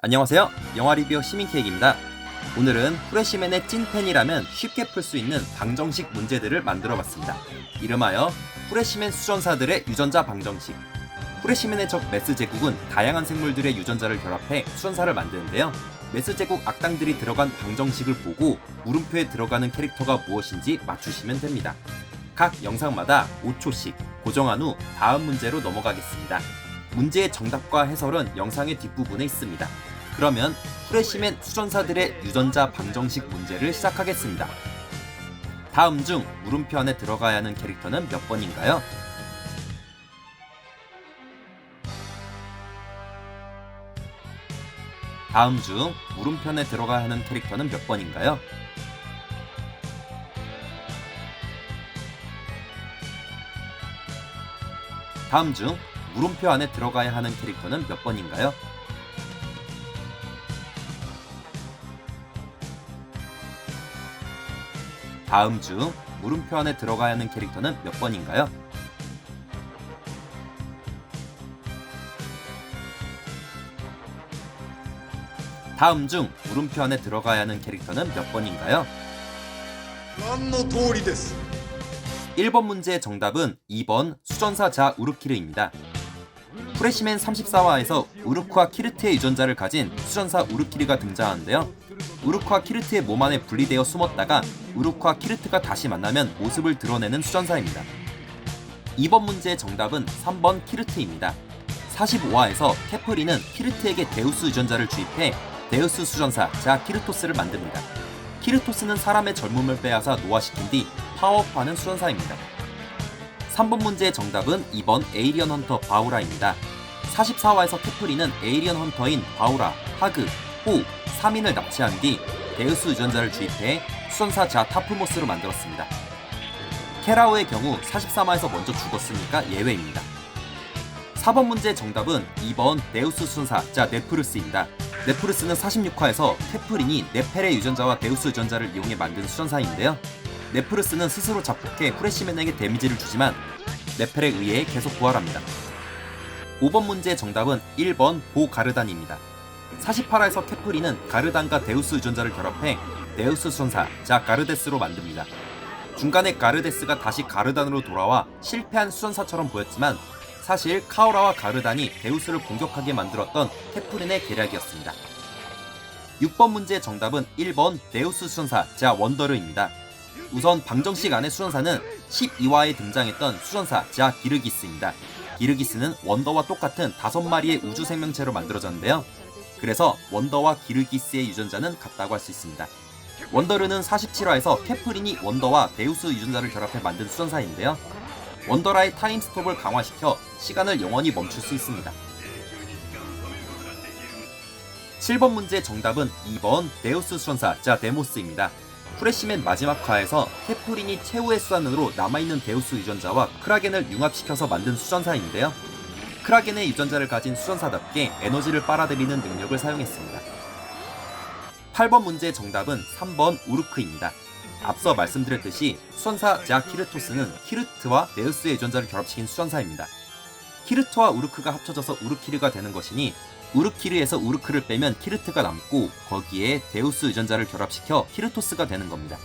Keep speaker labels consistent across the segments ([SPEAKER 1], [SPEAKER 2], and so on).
[SPEAKER 1] 안녕하세요. 영화 리뷰 시민 케이크입니다. 오늘은 프레시맨의 찐팬이라면 쉽게 풀 수 있는 방정식 문제들을 만들어 봤습니다. 이름하여 프레시맨 수전사들의 유전자 방정식. 프레시맨의 적 메스 제국은 다양한 생물들의 유전자를 결합해 수전사를 만드는데요. 메스 제국 악당들이 들어간 방정식을 보고 물음표에 들어가는 캐릭터가 무엇인지 맞추시면 됩니다. 각 영상마다 5초씩 고정한 후 다음 문제로 넘어가겠습니다. 문제의 정답과 해설은 영상의 뒷부분에 있습니다. 그러면 프레시맨 수전사들의 유전자 방정식 문제를 시작하겠습니다. 다음 중 물음표 안에 들어가야 하는 캐릭터는 몇 번인가요? 다음 중 물음표 안에 들어가야 하는 캐릭터는 몇 번인가요? 다음 중 물음표 안에 들어가야 하는 캐릭터는 몇 번인가요? 다음 중 물음표 안에 들어가야 하는 캐릭터는 몇 번인가요? 다음 중 물음표 안에 들어가야 하는 캐릭터는 몇 번인가요? 1번 문제의 정답은 2번 수전사 자 우르키르입니다. 프레시맨 34화에서 우르크와 키르트의 유전자를 가진 수전사 우르키르가 등장하는데요. 우르크와 키르트의 몸 안에 분리되어 숨었다가 우르크와 키르트가 다시 만나면 모습을 드러내는 수전사입니다. 2번 문제의 정답은 3번 키르트입니다. 45화에서 케프리는 키르트에게 데우스 유전자를 주입해 데우스 수전사 자 키르토스를 만듭니다. 키르토스는 사람의 젊음을 빼앗아 노화시킨 뒤 파워업하는 수전사입니다. 3번 문제의 정답은 2번 에이리언 헌터 바우라입니다. 44화에서 케프리는 에이리언 헌터인 바우라, 하그, 호, 3인을 납치한 뒤 데우스 유전자를 주입해 수전사 자 타프모스로 만들었습니다. 케라우의 경우 43화에서 먼저 죽었으니까 예외입니다. 4번 문제의 정답은 2번 데우스 수전사 자 네프르스입니다. 네프르스는 46화에서 케프린이 네펠의 유전자와 데우스 유전자를 이용해 만든 수전사인데요. 네프르스는 스스로 자폭해 프레시맨에게 데미지를 주지만 네펠에 의해 계속 부활합니다. 5번 문제의 정답은 1번 보가르단입니다. 48화에서 케프리는 가르단과 데우스 유전자를 결합해 데우스 수전사 자 가르데스로 만듭니다. 중간에 가르데스가 다시 가르단으로 돌아와 실패한 수전사처럼 보였지만 사실 카오라와 가르단이 데우스를 공격하게 만들었던 케프린의 계략이었습니다. 6번 문제의 정답은 1번 데우스 수전사 자 원더르입니다. 우선 방정식 안의 수전사는 12화에 등장했던 수전사 자 기르기스입니다. 기르기스는 원더와 똑같은 5마리의 우주 생명체로 만들어졌는데요. 그래서 원더와 기르기스의 유전자는 같다고 할 수 있습니다. 원더르는 47화에서 케프린이 원더와 데우스 유전자를 결합해 만든 수전사인데요. 원더라의 타임스톱을 강화시켜 시간을 영원히 멈출 수 있습니다. 7번 문제 정답은 2번 데우스 수전사 자 데모스입니다. 프레시맨 마지막 화에서 케프린이 최후의 수단으로 남아있는 데우스 유전자와 크라겐을 융합시켜서 만든 수전사인데요. 크라겐의 유전자를 가진 수전사답게 에너지를 빨아들이는 능력을 사용했습니다. 8번 문제 정답은 3번 우르크입니다. 앞서 말씀드렸듯이 수전사 자 키르토스는 키르트와 데우스의 유전자를 결합시킨 수전사입니다. 키르트와 우르크가 합쳐져서 우르키르가 되는 것이니 우르키르에서 우르크를 빼면 키르트가 남고 거기에 데우스 유전자를 결합시켜 키르토스가 되는 겁니다.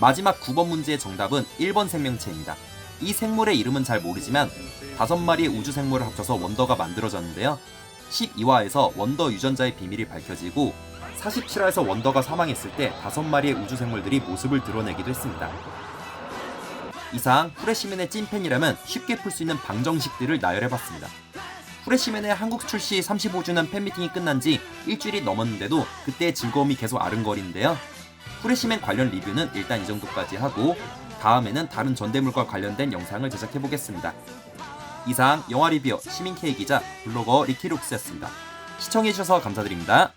[SPEAKER 1] 마지막 9번 문제의 정답은 1번 생명체입니다. 이 생물의 이름은 잘 모르지만 5마리의 우주 생물을 합쳐서 원더가 만들어졌는데요. 12화에서 원더 유전자의 비밀이 밝혀지고 47화에서 원더가 사망했을 때 5마리의 우주 생물들이 모습을 드러내기도 했습니다. 이상 프레시맨의 찐팬이라면 쉽게 풀 수 있는 방정식들을 나열해봤습니다. 프레시맨의 한국 출시 35주년 팬미팅이 끝난 지 일주일이 넘었는데도 그때의 즐거움이 계속 아른거리는데요. 프레시맨 관련 리뷰는 일단 이 정도까지 하고 다음에는 다른 전대물과 관련된 영상을 제작해 보겠습니다. 이상 영화 리뷰 시민K 기자 블로거 리키룩스였습니다. 시청해주셔서 감사드립니다.